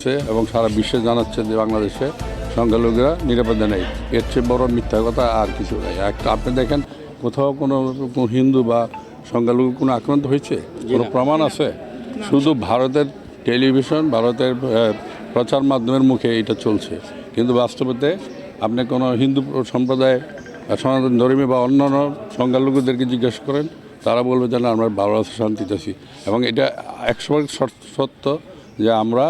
হচ্ছে এবং সারা বিশ্বে জানাচ্ছে যে বাংলাদেশে সংখ্যালঘুরা নিরাপদে নেই। এর চেয়ে বড় মিথ্যা কথা আর কিছু নেই। একটা আপনি দেখেন কোথাও কোনো হিন্দু বা সংখ্যালঘু কোনো আক্রান্ত হয়েছে? কোনো প্রমাণ আছে? শুধু ভারতের টেলিভিশন ভারতের প্রচার মাধ্যমের মুখে এটা চলছে। কিন্তু বাস্তবতে আপনি কোনো হিন্দু সম্প্রদায় সনাতন ধর্মী বা অন্যান্য সংখ্যালঘুদেরকে জিজ্ঞেস করেন তারা বলবে যে না আমরা ভালো আছি শান্তিতে আছি। এবং এটা ভাগ সত্য যে আমরা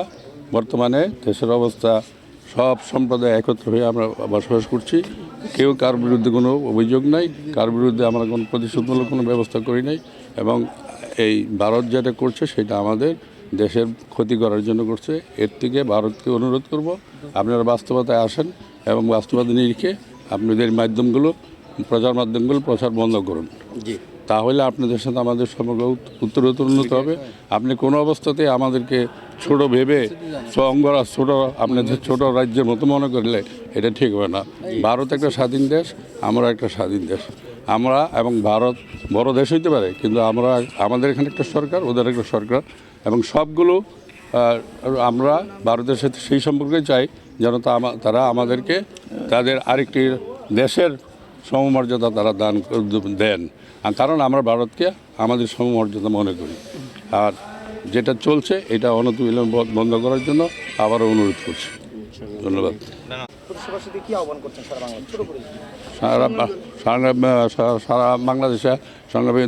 বর্তমানে দেশের অবস্থা, সব সম্প্রদায় একত্র হয়ে আমরা বসবাস করছি। কেউ কার বিরুদ্ধে কোনো অভিযোগ নাই, কার বিরুদ্ধে আমরা কোনো প্রতিশোধমূলক কোনো ব্যবস্থা করি নাই, এবং এই ভারত যেটা করছে সেটা আমাদের দেশের ক্ষতি করার জন্য করছে। এর থেকে ভারতকে অনুরোধ করব, আপনারা বাস্তবতায় আসেন এবং বাস্তবতা নিরিখে আপনাদের মাধ্যমগুলো, প্রচার মাধ্যমগুলো প্রচার বন্ধ করুন। জি। তাহলে আপনাদের সাথে আমাদের সমগ্র উত- উত্তরোত্তর উন্নত হবে। আপনি কোনো অবস্থাতে আমাদেরকে ছোট ভেবে অঙ্গরা ছোট, আপনাদের ছোট রাজ্যের মতো মনে করলে এটা ঠিক হবে না। ভারত একটা স্বাধীন দেশ, আমরা একটা স্বাধীন দেশ। আমরা এবং ভারত বড় দেশ হইতে পারে, কিন্তু আমরা, আমাদের এখানে একটা সরকার, ওদের একটা সরকার এবং সবগুলো আমরা ভারতের সাথে সেই সম্পর্কে চাই যেন তারা আমাদেরকে তাদের আরেকটি দেশের সমমর্যাদা তারা দান দেন। আর কারণ আমরা ভারতকে আমাদের সমমর্যাদা মনে করি। আর যেটা চলছে, এটা অনতিবিলম্ব বন্ধ করার জন্য আবারও অনুরোধ করছি। ধন্যবাদ। প্রতিষ্ঠাবাসীদের কি আহ্বান করছেন সারা বাংলা ছোট করে। সারা বা- সারা সারা- সারা বাংলাদেশে সংগ্রামী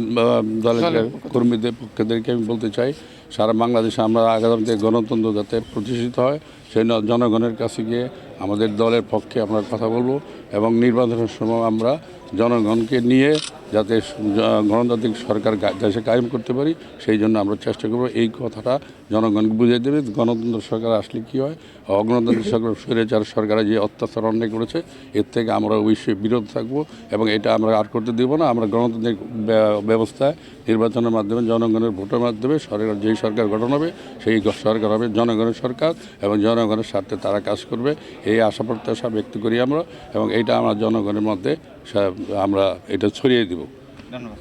দলের কর্মীদের পক্ষেদেরকে আমি বলতে চাই সারা বাংলাদেশে আমরা আগামীতে গণতন্ত্র যাতে প্রতিষ্ঠিত হয় সেই জনগণের কাছে গিয়ে আমাদের দলের পক্ষে আমরা কথা বলব এবং নির্বাচনের সময় আমরা জনগণকে নিয়ে যাতে গণতান্ত্রিক সরকার দেশে কায়েম করতে পারি, সেই জন্য আমরা চেষ্টা করব এই কথাটা জনগণকে বুঝিয়ে দেবে, গণতন্ত্র সরকার আসলে কী হয়, অগণতান্ত্রিক সরকার, স্বৈরাচার সরকারে যে অত্যাচার অন্যায় করেছে, এর থেকে আমরা অবশ্যই বিরত থাকব এবং এটা আমরা আর করতে দেবো না। আমরা গণতান্ত্রিক ব্য- ব্যবস্থায় নির্বাচনের মাধ্যমে, জনগণের ভোটের মাধ্যমে সরকার, যেই সরকার গঠন হবে, সেই সরকার হবে জনগণের সরকার এবং জনগণের স্বার্থে তারা কাজ করবে। এই আশা প্রত্যাশা ব্যক্ত করি আমরা এবং এইটা আমরা জনগণের মধ্যে আমরা এটা ছড়িয়ে দিব। ধন্যবাদ।